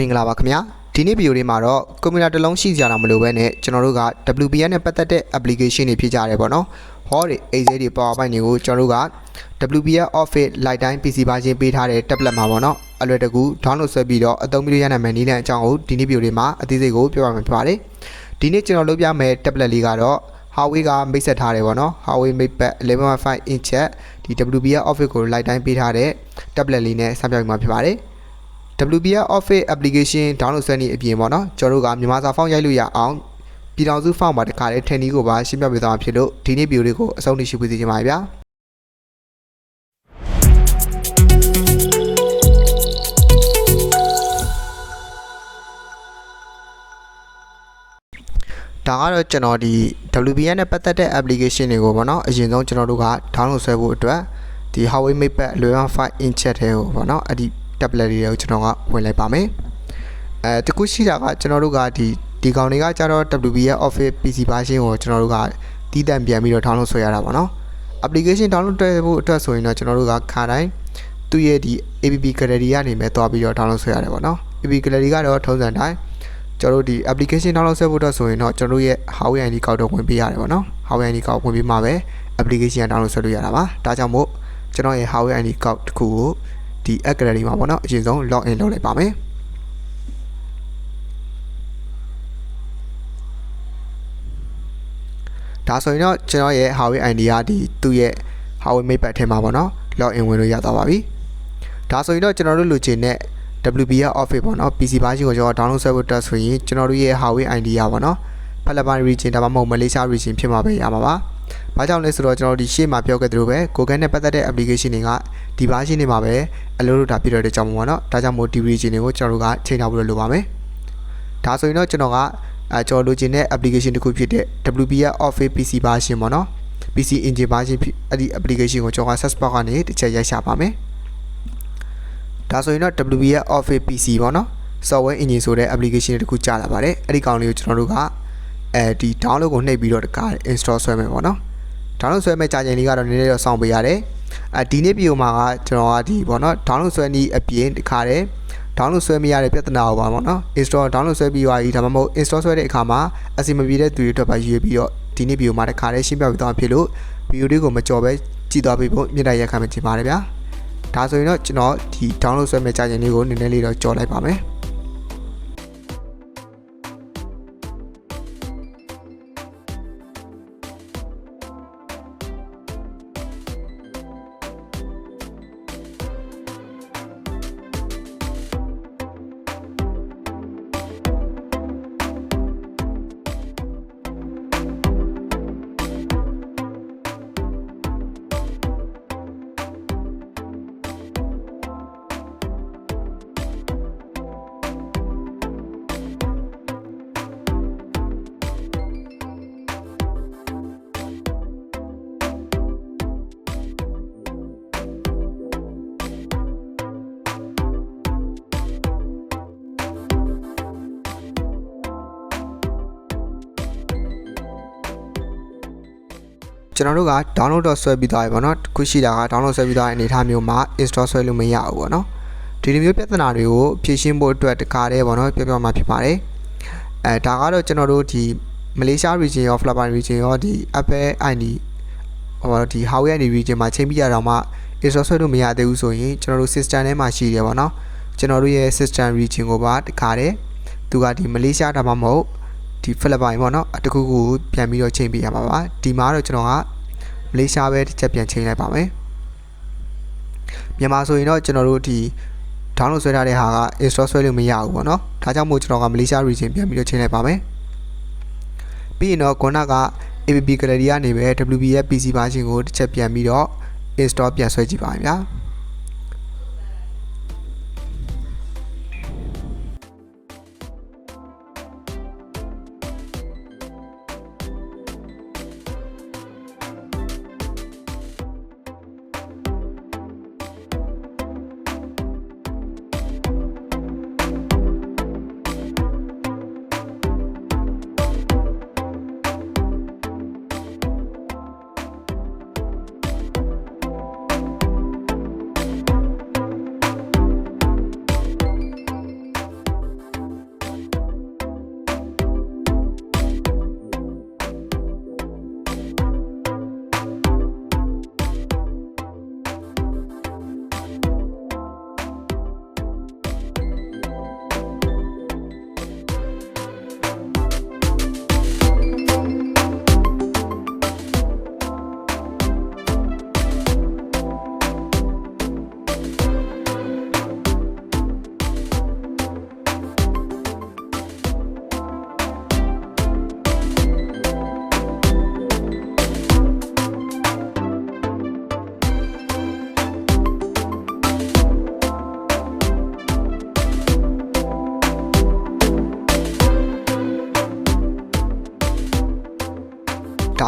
မင်္ဂလာပါခင်ဗျာဒီနေ့ဗီဒီယိုလေးမှာတော့ကွန်ပျူတာတစ်လုံးရှိကြတာမလို့ပဲနဲ့ကျွန်တော်တို့က WPN နဲ့ပတ်သက်တဲ့ application တွေဖြစ်ကြတယ်ပေါ့နော်ဟောတွေ Excel တွေ PowerPoint တွေကိုကျွန်တော်တို့က WPN Office Lifetime PC version ပေးထားတဲ့ tablet မှာပေါ့နော်အလွယ်တကူ download ဆွဲပြီးတော့အသုံးပြုရနိုင်မယ့်နည်းလမ်းအကြောင်းကိုဒီနေ့ဗီဒီယိုလေးမှာအသေးစိတ်ကိုပြောပြမှာဖြစ်ပါတယ်ဒီနေ့ကျွန်တော်လုပ်ပြမယ့် tablet လေးကတော့ Huawei ကမိတ်ဆက်ထားတယ်ပေါ့နော် Huawei MatePad 11.5 inch ဒီ WPN Office ကို Lifetime ပေးထားတဲ့ tablet လေးနဲ့ဆက်ပြောက်မှာဖြစ်ပါတယ် WPR Office application download ဆွဲနေအပြင်ပေါ့နော်ကျွန်တော်တို့ကမြန်မာစာဖောင်းရိုက်လို့ရအောင်ပြည်တော်စုဖောင်းမှာတခါတည်းထန်နီးကိုပါရှင်းပြပေးသွားမှာဖြစ်လို့ဒီနေ့ဗီဒီယိုလေးကိုအဆုံးထိရှိပေးစီချင်ပါတယ်ဗျာဒါကတော့ကျွန်တော်ဒီ WPN နဲ့ပတ်သက်တဲ့ application တွေကိုပေါ့နော်အရင်ဆုံးကျွန်တော်တို့က download ဆွဲဖို့အတွက်ဒီ Huawei MatePad 11.5 inch ထဲကိုပေါ့နော်အဲ့ဒီ tablet တွေကိုကျွန်တော်ကဝင်လိုက်ပါမယ်အဲတခုရှိတာကကျွန်တော်တို့ကဒီဒီကောင်တွေကကျတော့ WB ရဲ့ Office PC version ကိုကျွန်တော်တို့ကတီးတန့်ပြန်ပြီးတော့ download ဆွဲရတာပေါ့နော် application download တက်ဖို့အတွက်ဆိုရင်တော့ကျွန်တော်တို့ကခါတိုင်းသူ့ရဲ့ဒီ APP gallery ကနေမဲ့တွားပြီးတော့ download ဆွဲရတယ်ပေါ့နော် APP gallery ကတော့ထုံးစံတိုင်းကျွန်တော်တို့ဒီ application download ဆွဲဖို့အတွက်ဆိုရင်တော့ကျွန်တော်တို့ရဲ့ Huawei ID ကောက်တော့ဝင်ပေးရတယ်ပေါ့နော် Huawei ID ကောက်ဝင်ပြီးမှပဲ application download ဆွဲလို့ရတာပါဒါကြောင့်မို့ကျွန်တော်ရဲ့ Huawei ID ကောက်တစ်ခုကို ဒီ app gallery မှာပေါ့နော်အရင်ဆုံး log in လုပ်လိုက်ပါမယ်ဒါဆိုရင်တော့ကျွန်တော်ရဲ့ Huawei ID ကဒီသူ့ရဲ့ Huawei MatePad ထဲမှာပေါ့နော် log in ဝင်လို့ရသွားပါပြီဒါဆိုရင်တော့ကျွန်တော်တို့လိုချင်တဲ့ WB ရဲ့ Office ပေါ့နော် PC version ကိုကျွန်တော် download ဆွဲဖို့တက်ဆိုရင်ကျွန်တော်တို့ရဲ့ Huawei ID ရပါတော့ဖိလစ်ပိုင် region ဒါမှမဟုတ် Malaysia region ဖြစ်မှာပဲရမှာပါ။ ဘာကြောင့်လဲဆိုတော့ကျွန်တော်ဒီရှေ့မှာပြောခဲ့သလိုပဲ Google နဲ့ပတ်သက်တဲ့ application တွေကဒီ version တွေမှာပဲအလုပ်လုပ်တာဖြစ်တဲ့ကြောင့်ပေါ့နော်။ဒါကြောင့်မို့ TV region တွေကိုကျွန်တော်တို့ကချိန်ထားဖို့လိုပါမယ်။ဒါဆိုရင်တော့ကျွန်တော်ကအဲကျွန်တော်လိုချင်တဲ့ application တစ်ခုဖြစ်တဲ့ WB ရဲ့ Office PC version ပေါ့နော်။ PC engine version ဖြစ်အဲ့ဒီ application ကိုကျွန်တော်က search box ကနေတစ်ချက်ရိုက်ရှာပါမယ်။ဒါဆိုရင်တော့ WB ရဲ့ Office PC ပေါ့နော် software engine ဆိုတဲ့ application တစ်ခုကြာလာပါတယ်အဲ့ဒီကောင်လေးကိုကျွန်တော်တို့ကအဲဒီ download ကိုနှိပ်ပြီးတော့တကား install ဆွဲမယ်ပေါ့နော် download ဆွဲမဲ့ကြာချိန်လေးကတော့နည်းနည်းတော့စောင့်ပေးရတယ်အဲဒီနေ့ဗီဒီယိုမှာကကျွန်တော်ကဒီပေါ့နော် download ဆွဲနည်းအပြင်တခါတည်း download ဆွဲမရတဲ့ပြဿနာကိုပါပေါ့နော် install download ဆွဲပြီးသွားပြီဒါမှမဟုတ် install ဆွဲတဲ့အခါမှာအစီမပြေတဲ့သူတွေအတွက်ပါရွေးပြီးတော့ဒီနေ့ဗီဒီယိုမှာတခါတည်းရှင်းပြပေးသွားဖြစ်လို့ဗီဒီယိုလေးကိုမကြော်ပဲကြည့်သွားပြီးဖို့မြင့်တက်ရက်ခံမှချင်ပါတယ်ဗျာဒါဆိုရင်တော့ကျွန်တော်ဒီ download ဆွဲမဲ့ကြာချိန်လေးကိုနည်းနည်းလေးတော့ကြော်လိုက်ပါမယ် ကျွန်တော်တို့က download တော့ဆွဲပြီးသွားပြီပေါ့နော်ခုရှိတာက download ဆွဲပြီးသွားတဲ့အနေအထားမျိုးမှာ install ဆွဲလို့မရဘူးပေါ့နော်ဒီလိုမျိုးပြဿနာတွေကိုဖြေရှင်းဖို့အတွက်တခါတည်းပေါ့နော်ပြောပြမှာဖြစ်ပါတယ်အဲဒါကတော့ကျွန်တော်တို့ဒီ Malaysia region ရော Philippines region ရောဒီ Apple ID ဟိုဒီ Huawei ID region မှာချိန်ပြီးရတော့မှ install ဆွဲလို့မရသေးဘူးဆိုရင်ကျွန်တော်တို့ system ထဲမှာရှိတယ်ပေါ့နော်ကျွန်တော်တို့ရဲ့ system region ကိုပါတခါတည်းသူကဒီ Malaysia ဒါမှမဟုတ်ဒီဖိလစ်ပိုင်ပေါ့နော်အတခုခုပြန်ပြီးတော့ချိန်ပေးရမှာပါဒီမှာတော့ကျွန်တော်က မလေးရှားပဲတစ်ချက်ပြန်ချိန်လိုက်ပါမယ်မြန်မာဆိုရင်တော့ကျွန်တော်တို့ဒီ download ဆွဲထားတဲ့ဟာက install ဆွဲလို့မရဘူးပေါ့နော်ဒါကြောင့်မို့ကျွန်တော်ကမလေးရှား region ပြန်ပြီးတော့ချိန်လိုက်ပါမယ်ပြီးရင်တော့ခုနက APP gallery ကနေပဲ WB ရဲ့ PC version ကိုတစ်ချက်ပြန်ပြီးတော့ install ပြန်ဆွဲကြည့်ပါမယ်ဗျာ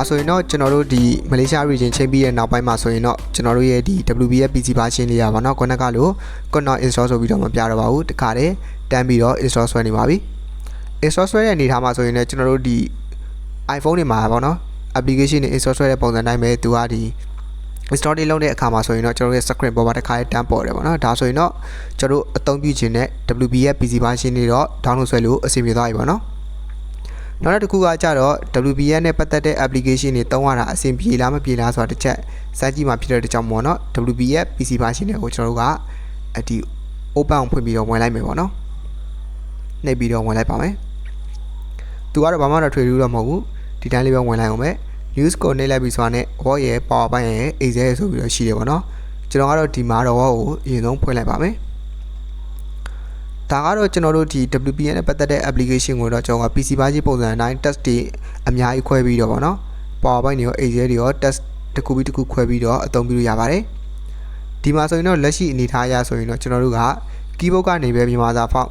ဆိုရင်တော့ကျွန်တော်တို့ဒီမလေးရှား region ချိန်ပြီးတဲ့နောက်ပိုင်းမှာဆိုရင်တော့ကျွန်တော်တို့ရဲ့ဒီ WB ရဲ့ PC version လေးရပါတော့ခုနကလို့ခုန install ဆိုပြီးတော့မပြတော့ပါဘူးတခါတည်းတန်းပြီးတော့ install ဆွဲနေပါပြီ install ဆွဲတဲ့အနေထားမှာဆိုရင်လည်းကျွန်တော်တို့ဒီ iPhone တွေမှာပေါ့နော် application တွေ install ဆွဲတဲ့ပုံစံတိုင်းပဲသူကဒီ install တွေလုပ်တဲ့အခါမှာဆိုရင်တော့ကျွန်တော်ရဲ့ screen ပေါ်မှာတစ်ခါတန်းပေါ်တယ်ပေါ့နော်ဒါဆိုရင်တော့ကျွန်တော်တို့အသုံးပြုခြင်းနဲ့ WB ရဲ့ PC version တွေတော့ download ဆွဲလို့အဆင်ပြေသွားပြီပေါ့နော် နောက်တစ်ခုကကြတော့ WPN နဲ့ပတ်သက်တဲ့ application တွေတုံးရတာအဆင်ပြေလားမပြေလားဆိုတာတစ်ချက်စမ်းကြည့်မှဖြစ်တဲ့အတွက်ကြောင့်မို့နော် WP ရဲ့ PC version တွေကိုကျွန်တော်တို့ကအဒီ open ဖွင့်ပြီးတော့ဝင်လိုက်မယ်ပေါ့နော်နှိပ်ပြီးတော့ဝင်လိုက်ပါမယ်သူကတော့ဘာမှတော့ထွေထူးတော့မဟုတ်ဘူးဒီတိုင်းလေးပဲဝင်လိုက်အောင်ပဲ news ကိုနှိပ်လိုက်ပြီးဆိုတာနဲ့ word ရဲ့ powerpoint ရဲ့ excel ရဲ့ဆိုပြီးတော့ရှိတယ်ပေါ့နော်ကျွန်တော်ကတော့ဒီမှာတော့ word ကိုအရင်ဆုံးဖွင့်လိုက်ပါမယ် ဒါကတော့ကျွန်တော်တို့ဒီ WPN နဲ့ပတ်သက်တဲ့ application ကိုတော့ကျွန်တော်က PC ဘာကြီးပုံစံအတိုင်း test တွေအများကြီးခွဲပြီးတော့ဗောနော် PowerPoint တွေရော Excel တွေရော test တစ်ခုပြီးတစ်ခုခွဲပြီးတော့အသုံးပြုလို့ရပါတယ်ဒီမှာဆိုရင်တော့လက်ရှိအနေထားအရဆိုရင်တော့ကျွန်တော်တို့က keyboard ကနေပဲမြန်မာစာဖောက်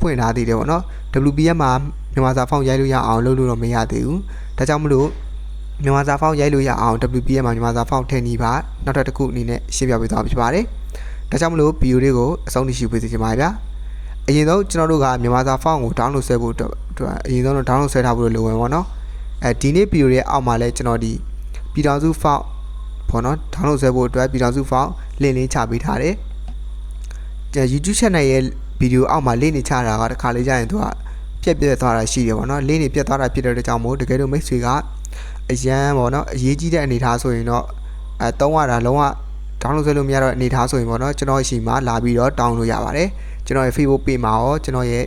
ဖွင့်ထားသေးတယ်ဗောနော် WPN မှာမြန်မာစာဖောက်ရိုက်လို့ရအောင်လုပ်လို့တော့မရသေးဘူးဒါကြောင့်မလို့မြန်မာစာဖောက်ရိုက်လို့ရအောင် WPN မှာမြန်မာစာဖောက်ထည့်နေပါနောက်ထပ်တစ်ခုအနေနဲ့ရှင်းပြပေးသွားမှာဖြစ်ပါတယ်ဒါကြောင့်မလို့ဗီဒီယိုလေးကိုအဆုံးထိရှိပေးစီချင်ပါဗျာ အရင်ဆုံးကျွန်တော်တို့ကမြန်မာစာဖောင်းကို download ဆွဲဖို့အတွက်အရင်ဆုံးတော့ download ဆွဲထားဖို့လိုဝင်ပေါ့နော်အဲဒီနေ့ဗီဒီယိုရဲ့အောက်မှာလဲကျွန်တော်ဒီပြည်တော်စုဖောင်းပေါ့နော် download ဆွဲဖို့အတွက်ပြည်တော်စုဖောင်း link လေးချပေးထားတယ်ကျ YouTube channel ရဲ့ဗီဒီယိုအောက်မှာ link လေးချတာကတစ်ခါလေးကြာရင်သူကပြက်ပြက်သွားတာရှိတယ်ပေါ့နော် link တွေပြက်သွားတာဖြစ်တဲ့အတွက်ကြောင့်မို့တကယ်လို့မိတ်ဆွေကအရန်ပေါ့နော်အရေးကြီးတဲ့အနေထားဆိုရင်တော့အဲတုံးရတာလုံးဝ download ဆွဲလို့မရတော့အနေထားဆိုရင်ပေါ့နော်ကျွန်တော်ရှိမှလာပြီးတော့ download လို့ရပါတယ် ကျွန်တော်ရဲ့ Facebook page မှာရောကျွန်တော်ရဲ့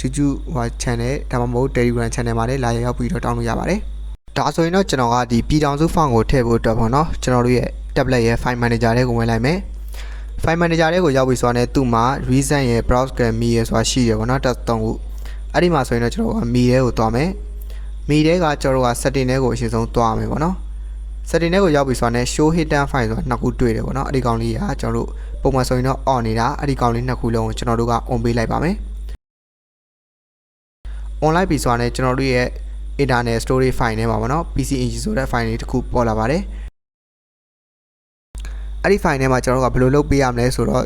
YouTube ဟို channel ဒါမှမဟုတ် Telegram channel မှာလည်းလာရောက်ပြီးတော့ download ရပါတယ်ဒါဆိုရင်တော့ကျွန်တော်ကဒီပြည်ထောင်စု font ကိုထည့်ဖို့အတွက်ပေါ့နော်ကျွန်တော်တို့ရဲ့ tablet ရဲ့ file manager တွေကိုဝင်လိုက်မယ် file manager တွေကိုရောက်ပြီဆိုတာနဲ့သူ့မှာ reason ရဲ့ browse can me ရဲ့ဆိုတာရှိတယ်ပေါ့နော်တက်3ခုအဲ့ဒီမှာဆိုရင်တော့ကျွန်တော်က me တွေကိုသွားမယ် me တွေကကျွန်တော်တို့က setting တွေကိုအရင်ဆုံးသွားမယ်ပေါ့နော် setting တွေကိုရောက်ပြီဆိုတာနဲ့ show hidden file ဆိုတာနှစ်ခုတွေ့တယ်ပေါ့နော်အဲ့ဒီကောင်လေးကကျွန်တော်တို့ ပုံမှန်ဆိုရင်တော့ on နေတာအဲ့ဒီကောင်လေးနှစ်ခုလုံးကိုကျွန်တော်တို့က on ပေးလိုက်ပါမယ် online ပြီဆိုတာနဲ့ကျွန်တော်တို့ရဲ့ internet storage file ထဲမှာပေါ့နော် PC engine ဆိုတဲ့ file လေးတစ်ခုပေါ်လာပါတယ်အဲ့ဒီ file ထဲမှာကျွန်တော်တို့ကဘယ်လိုလုပ်ပေးရမလဲဆိုတော့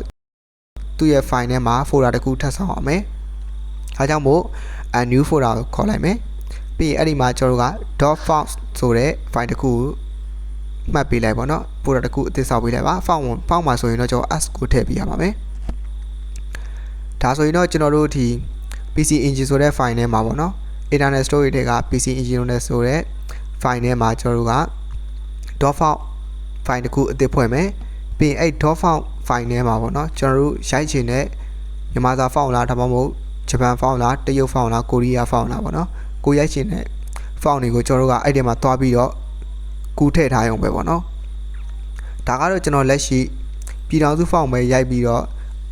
သူ့ရဲ့ file ထဲမှာ folder တစ်ခုထပ်ဆောင်အောင်မယ်အဲကြောင့်မို့ a new folder ကိုခေါ်လိုက်မယ်ပြီးရင်အဲ့ဒီမှာကျွန်တော်တို့က .font ဆိုတဲ့ file တစ်ခု မှတ်ပေးလိုက်ပါတော့ folder တစ်ခုအသစ်ဆောက်ပေးလိုက်ပါ font font မှာဆိုရင်တော့ကျွန်တော် s ကိုထည့်ပေးရပါမယ်ဒါဆိုရင်တော့ကျွန်တော်တို့ဒီ PC engine ဆိုတဲ့ file ထဲမှာပေါ့နော် internet storage တွေက PC engine နဲ့ဆိုတဲ့ file ထဲမှာကျွန်တော်တို့က .font file တစ်ခုအသစ်ဖွင့်မယ်ပြီးရင်အဲ့ .font file ထဲမှာပေါ့နော်ကျွန်တော်တို့ရိုက်ချင်တဲ့မြန်မာစာ font လားဒါမှမဟုတ်ဂျပန် font လားတရုတ် font လားကိုရီးယား font လားပေါ့နော်ကိုရိုက်ချင်တဲ့ font တွေကိုကျွန်တော်တို့ကအဲ့ဒီမှာတွားပြီးတော့ ကူးထည့်ထားရုံပဲပေါ့နော်ဒါကတော့ကျွန်တော်လက်ရှိပြည်တော်စု font ပဲရိုက်ပြီးတော့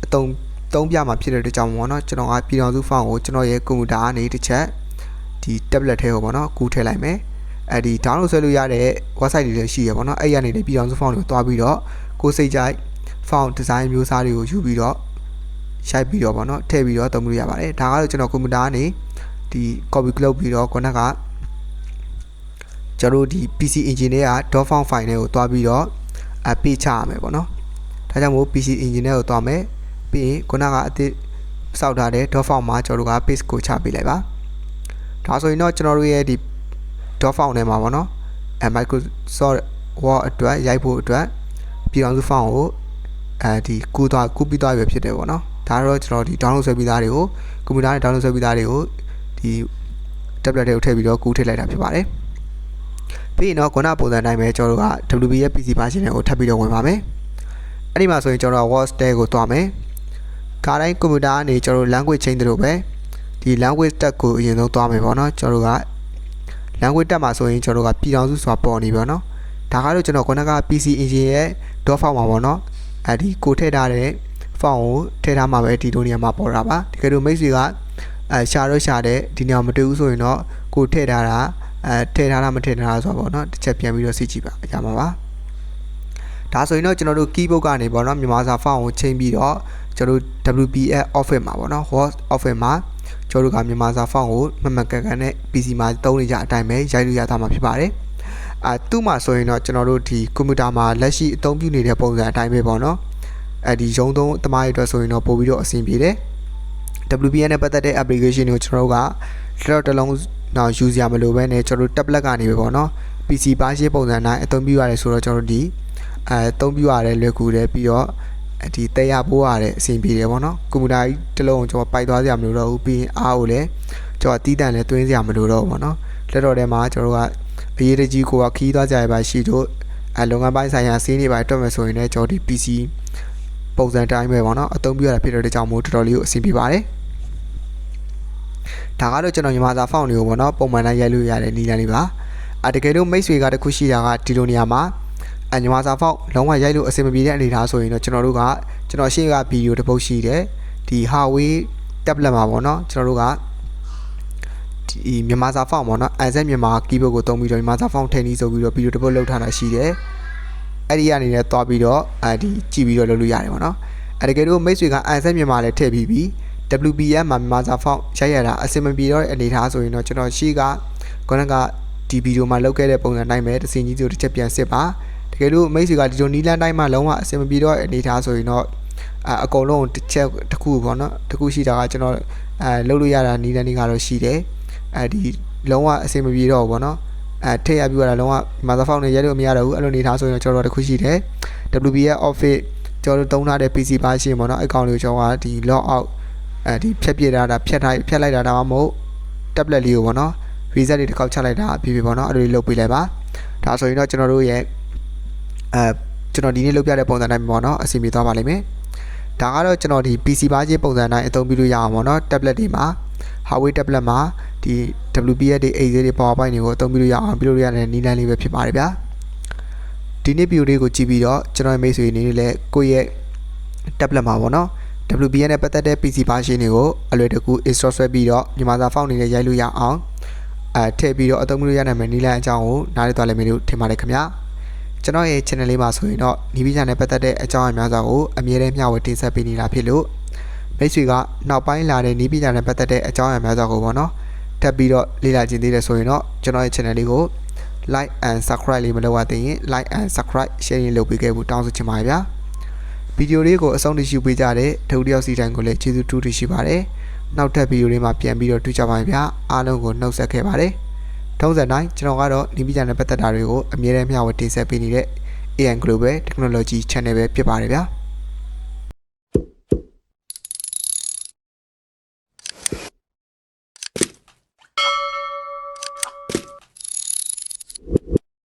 အတုံးသုံးပြမှာဖြစ်တဲ့အတွက်ကြောင့်ပေါ့နော်ကျွန်တော်ကပြည်တော်စု font ကိုကျွန်တော်ရဲ့ကွန်ပျူတာကနေတစ်ချက်ဒီ tablet ထဲကိုပေါ့နော်ကူးထည့်လိုက်မယ်အဲဒီ download ဆွဲလို့ရတဲ့ website တွေလည်းရှိရပေါ့နော်အဲ့ရနေလေပြည်တော်စု font ကိုတွားပြီးတော့ကိုစိတ်ကြိုက် font design မျိုးစားတွေကိုယူပြီးတော့ရိုက်ပြီးတော့ပေါ့နော်ထည့်ပြီးတော့သုံးလို့ရပါတယ်ဒါကတော့ကျွန်တော်ကွန်ပျူတာကနေဒီ copy လုပ်ပြီးတော့ခုနက ကျွန်တော်တို့ဒီ PC engine တွေက .font file တွေကိုတွားပြီးတော့အပေးချရမယ်ပေါ့နော်ဒါကြောင့်မို့ PC engine တွေကိုတွားမယ်ပြီးရင်ခုနကအသစ်စောက်ထားတဲ့ .font မှာကျွန်တော်တို့က paste ကိုချပေးလိုက်ပါဒါဆိုရင်တော့ကျွန်တော်တို့ရဲ့ဒီ .font ထဲမှာပေါ့နော်အဲ Microsoft Word အတွက်ရိုက်ဖို့အတွက်ပြည်အောင်စု font ကိုအဲဒီကူးသွားကူးပြီးသွားပြီဖြစ်တယ်ပေါ့နော်ဒါတော့ကျွန်တော်ဒီ download ဆွဲပြီးသားတွေကိုကွန်ပျူတာနဲ့ download ဆွဲပြီးသားတွေကိုဒီ tablet တွေကိုထည့်ပြီးတော့ကူးထည့်လိုက်တာဖြစ်ပါတယ် ပြီးရင်တော့ခုနပုံစံတိုင်းပဲကျွန်တော်တို့က WB ရဲ့ PC version တွေကိုထပ်ပြီးတော့ဝင်ပါမယ်အဲ့ဒီမှာဆိုရင်ကျွန်တော်တို့ Word Stack ကိုတွားမယ်ကားတိုင်းကွန်ပျူတာကနေကျွန်တော်တို့ language change တို့ပဲဒီ language tab ကိုအရင်ဆုံးတွားမယ်ပေါ့နော်ကျွန်တော်တို့က language tab မှာဆိုရင်ကျွန်တော်တို့ကပြည်တော်စုဆိုတာပေါ်နေပြီပေါ့နော်ဒါကတော့ကျွန်တော်ခုနက PC engine ရဲ့ dot file မှာပေါ့နော်အဲဒီကိုထည့်ထားတဲ့ font ကိုထည့်ထားမှာပဲဒီလိုနေရာမှာပေါ်တာပါတကယ်လို့မိတ်ဆွေကအဲရှာတော့ရှာတဲ့ဒီနေရာမတွေ့ဘူးဆိုရင်တော့ကိုထည့်ထားတာ အဲထည့်ထားတာမထည့်ထားတာဆိုတော့ပေါ့နော်တစ်ချက်ပြန်ပြီးတော့စစ်ကြည့်ပါရမှာပါဒါဆိုရင်တော့ကျွန်တော်တို့ keyboard ကနေပေါ့နော်မြန်မာစာ font ကိုချိန်ပြီးတော့ကျွန်တော်တို့ WPF office မှာပေါ့နော် Word office မှာကျွန်တော်တို့ကမြန်မာစာ font ကိုမမကန်ကန်နဲ့ PC မှာသုံးနေကြအတိုင်းပဲရိုက်လို့ရတာမှာဖြစ်ပါတယ်အာသူ့မှာဆိုရင်တော့ကျွန်တော်တို့ဒီကွန်ပျူတာမှာလက်ရှိအသုံးပြုနေတဲ့ပုံစံအတိုင်းပဲပေါ့နော်အဲဒီရုံသုံးတမားတွေအတွက်ဆိုရင်တော့ပို့ပြီးတော့အဆင်ပြေတယ် WPN နဲ့ပတ်သက်တဲ့ application တွေကိုကျွန်တော်တို့ကလက်တော့တစ်လုံး တော့ use ရမလို့ပဲねကျွန်တော်တို့ tablet ကနေပဲပေါ့နော် PC ပါရှင်းပုံစံတိုင်းအသုံးပြုရတယ်ဆိုတော့ကျွန်တော်တို့ဒီအဲအသုံးပြုရတယ်လွယ်ကူတယ်ပြီးတော့ဒီတက်ရပိုးရတဲ့အဆင်ပြေတယ်ပေါ့နော်ကွန်ပျူတာကြီးတစ်လုံးကိုကျွန်တော်ပိုက်သွားစရာမလိုတော့ဘူးပြီးရင်အားကိုလည်းကျွန်တော်တီးတန့်လည်းတွင်းစရာမလိုတော့ဘူးပေါ့နော်လက်တော်ထဲမှာကျွန်တော်တို့ကအရေးတကြီးကိုကခီးသွားကြရပါရှိတို့အလုပ်ငန်းပိုင်းဆိုင်ရာစီးနေပါတွက်မယ်ဆိုရင်လည်းကျွန်တော်ဒီ PC ပုံစံတိုင်းပဲပေါ့နော်အသုံးပြုရတာဖြစ်တဲ့ကြောင့်မို့တော်တော်လေးကိုအဆင်ပြေပါတယ် ဒါကတော့ကျွန်တော်ညီမသားဖောင်တွေကိုပေါ့နော်ပုံမှန်တိုင်းရိုက်လို့ရတဲ့နည်းလမ်းလေးပါအတကယ်လို့မိတ်ဆွေကတခုရှိတာကဒီလိုနေရာမှာအညီမသားဖောင်လုံးဝရိုက်လို့အဆင်မပြေတဲ့အနေအထားဆိုရင်တော့ကျွန်တော်တို့ကကျွန်တော်ရှေ့ကဗီဒီယိုတစ်ပုတ်ရှိတယ်ဒီ Huawei tablet မှာပေါ့နော်ကျွန်တော်တို့ကဒီမြန်မာစာဖောင်ပေါ့နော် Azet မြန်မာ keyboard ကိုသုံးပြီးတော့မြန်မာစာဖောင်ထည့်နည်းဆိုပြီးတော့ဗီဒီယိုတစ်ပုတ်လောက်ထားတာရှိတယ်အဲ့ဒီကနေလည်းတွားပြီးတော့အဲဒီကြည့်ပြီးတော့လုပ်လို့ရတယ်ပေါ့နော်အဲတကယ်လို့မိတ်ဆွေက Azet မြန်မာလည်းထည့်ပြီးပြီး WPM မှာမြန်မာစာဖောင်ရိုက်ရတာအဆင်မပြေတော့တဲ့အနေအထားဆိုရင်တော့ကျွန်တော်ရှေ့ကခေါင်းကဒီဗီဒီယိုမှာလုပ်ခဲ့တဲ့ပုံစံတိုင်းပဲတစ်စင်ကြီးစီကိုတစ်ချက်ပြန်စစ်ပါတကယ်လို့မိတ်ဆွေကဒီလိုနီးလန်းတိုင်းမှာလုံးဝအဆင်မပြေတော့တဲ့အနေအထားဆိုရင်တော့အအကုန်လုံးတစ်ချက်တစ်ခုပေါ့နော်တစ်ခုရှိတာကကျွန်တော်အဲလုပ်လို့ရတာနီးလန်းနေကတော့ရှိတယ်အဲဒီလုံးဝအဆင်မပြေတော့ဘူးပေါ့နော်အဲထည့်ရပြီးတော့လုံးဝမာသာဖောက်နဲ့ရဲလို့မရတော့ဘူးအဲ့လိုနေထားဆိုရင်ကျွန်တော်တို့တစ်ခုရှိတယ် WP ရဲ့ Office ကျွန်တော်တို့သုံးထားတဲ့ PC ပါရှင်ပေါ့နော်အကောင့်လေးကိုကျွန်တော်ကဒီ log out အဲဒီဖြတ်ပြစ်တာဒါဖြတ်ထားဖြတ်လိုက်တာဒါမှမဟုတ် tablet လေးကိုပေါ့နော် reset တွေတစ်ခေါက်ချလိုက်တာဖြစ်ဖြစ်ပေါ့နော်အဲ့လိုလေးလုပ်ပေးလိုက်ပါဒါဆိုရင်တော့ကျွန်တော်တို့ရဲ့အဲကျွန်တော်ဒီနေ့လုပ်ပြတဲ့ပုံစံတိုင်းပေါ့နော်အဆင်ပြေသွားပါလိမ့်မယ်ဒါကတော့ကျွန်တော်ဒီ PC ပါချင်းပုံစံတိုင်းအသုံးပြုလို့ရအောင်ပေါ့နော် tablet တွေမှာ Huawei tablet မှာဒီ WP ရဲ့ဒီ AZ တွေ PowerPoint တွေကိုအသုံးပြုလို့ရအောင်ပြုလို့ရတဲ့နည်းလမ်းလေးပဲဖြစ်ပါတယ်ဗျာဒီနေ့ video လေးကိုကြည့်ပြီးတော့ကျွန်တော်ရဲ့မိတ်ဆွေအနေနဲ့လည်းကိုယ့်ရဲ့ tablet မှာပေါ့နော် WPN နဲ့ပတ်သက်တဲ့ PC version တွေကိုအလွယ်တကူ install ဆွဲပြီးတော့မြန်မာစာဖောင်နေနဲ့ရိုက်လို့ရအောင်အဲထည့်ပြီးတော့အသုံးပြုလို့ရနိုင်မယ့်နည်းလမ်းအကြောင်းကိုနားလည်သွားလိမ့်မယ်လို့ထင်ပါတယ်ခင်ဗျာကျွန်တော်ရဲ့ channel လေးမှာဆိုရင်တော့နီးပြချာနဲ့ပတ်သက်တဲ့အကြောင်းအများစွာကိုအမြဲတမ်းမျှဝေတင်ဆက်ပေးနေတာဖြစ်လို့မိတ်ဆွေကနောက်ပိုင်းလာတဲ့နီးပြချာနဲ့ပတ်သက်တဲ့အကြောင်းအများစွာကိုပေါ့နော်ထပ်ပြီးတော့လေ့လာကြည့်သေးတယ်ဆိုရင်တော့ကျွန်တော်ရဲ့ channel လေးကို like and subscribe လေးမလုပ်ရသေးရင် like and subscribe share လုပ်ပေးခဲ့ဖို့တောင်းဆိုချင်ပါတယ်ဗျာ ဗီဒီယိုလေးကိုအဆုံးထိရှုပေးကြတဲ့ဒုတိယစီတိုင်းကိုလည်းကျေးဇူးတူးတူရှိပါတယ်နောက်ထပ်ဗီဒီယိုလေးမှာပြန်ပြီးတော့တွေ့ကြပါမယ်ဗျာအားလုံးကိုနှုတ်ဆက်ခဲ့ပါတယ်ထုံးစံတိုင်းကျွန်တော်ကတော့နီးပြကြတဲ့ပတ်သက်တာတွေကိုအမြဲတမ်းမျှဝေတင်ဆက်ပေးနေတဲ့ AN Global Technology Channel ပဲဖြစ်ပါတယ်ဗျာ